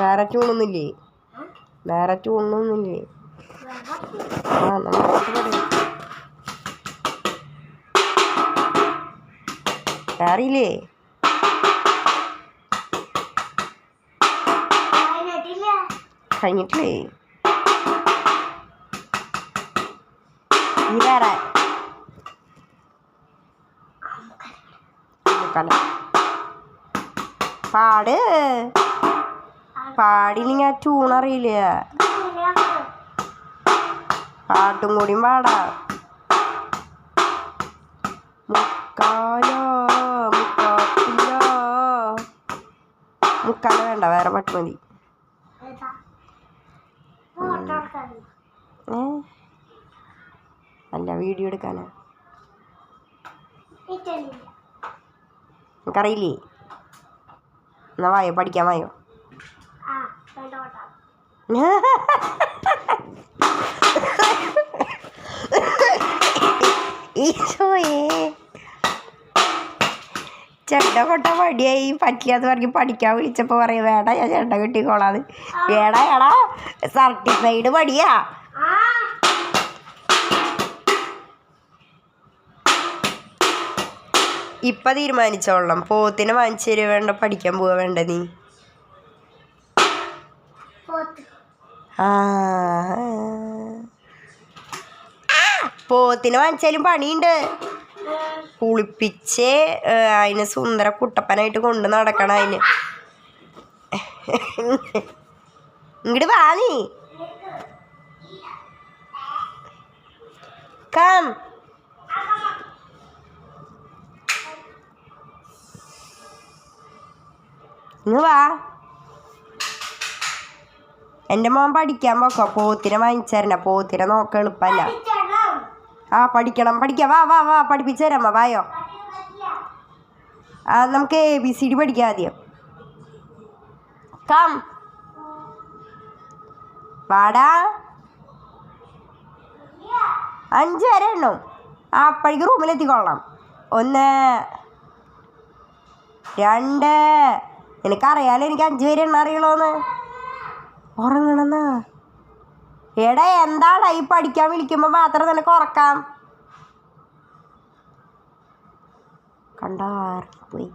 വേറെ ട്യൂണൊന്നുമില്ലേ വേറെ ട്യൂണൊന്നുമില്ലേ ആ കഴിഞ്ഞിട്ടില്ലേ. നീ വേറെ. പാട്. പാടിയില്ലെങ്കിൽ ആ ട്യൂൺ അറിയില്ല? പാട്ടും കൂടിയും പാടാ. മുക്കാലോ. വേണ്ട വേറെ പാട്ട് മതി. ഏ? അല്ല വീഡിയോ എടുക്കാനാ. നമുക്കറിയില്ലേ എന്നാ വായോ പഠിക്കാൻ വായോ? ഈശോയേ. ചെണ്ട കൊട്ട മടിയായി. പറ്റില്ലാന്ന് പറഞ്ഞ് പഠിക്കാൻ വിളിച്ചപ്പോൾ പറയും വേണ്ട ഞാൻ ചെണ്ട കിട്ടിക്കോളാന്ന്. വേടാ എടാ സർട്ടിഫൈഡ് മടിയാ. ഇപ്പൊ തീരുമാനിച്ചോളാം പോത്തിനെ വാങ്ങിച്ചു തരുക വേണ്ട? പഠിക്കാൻ പോവാ വേണ്ട നീ? ആ. പോത്തിനെ വാങ്ങിച്ചാലും പണിയുണ്ട്. കുളിപ്പിച്ച് അതിന് സുന്ദര കുട്ടപ്പനായിട്ട് കൊണ്ട് നടക്കണം അതിന്. ഇങ്ങട് വാ നീ. കം ഇങ്ങ് വാ. എന്റെ മോൻ പഠിക്കാൻ പോക്കോ പോത്തിനെ വാങ്ങിച്ചേരണ്ട പോത്തിനെ നോക്ക എളുപ്പമല്ല. ആ പഠിക്കണം. പഠിക്കാം. വാ വാ വാ പഠിപ്പിച്ചു തരാം വായോ. ആ നമുക്ക് എ ബി സി ഡി പഠിക്കാം ആദ്യം. കം പാടാ അഞ്ച് വരെ എണ്ണോ. ആ അപ്പോഴേക്ക് റൂമിലെത്തിക്കൊള്ളാം ഒന്ന് രണ്ട്. എനിക്കറിയാലോ എനിക്ക് അഞ്ച് പേര് എണ്ണ അറിയണോന്ന് ഉറങ്ങണമെന്നാ എടാ എന്താടാ ഈ പഠിക്കാൻ വിളിക്കുമ്പോൾ മാത്രം നിനക്ക് ഉറക്കാം? കണ്ടാ പോയി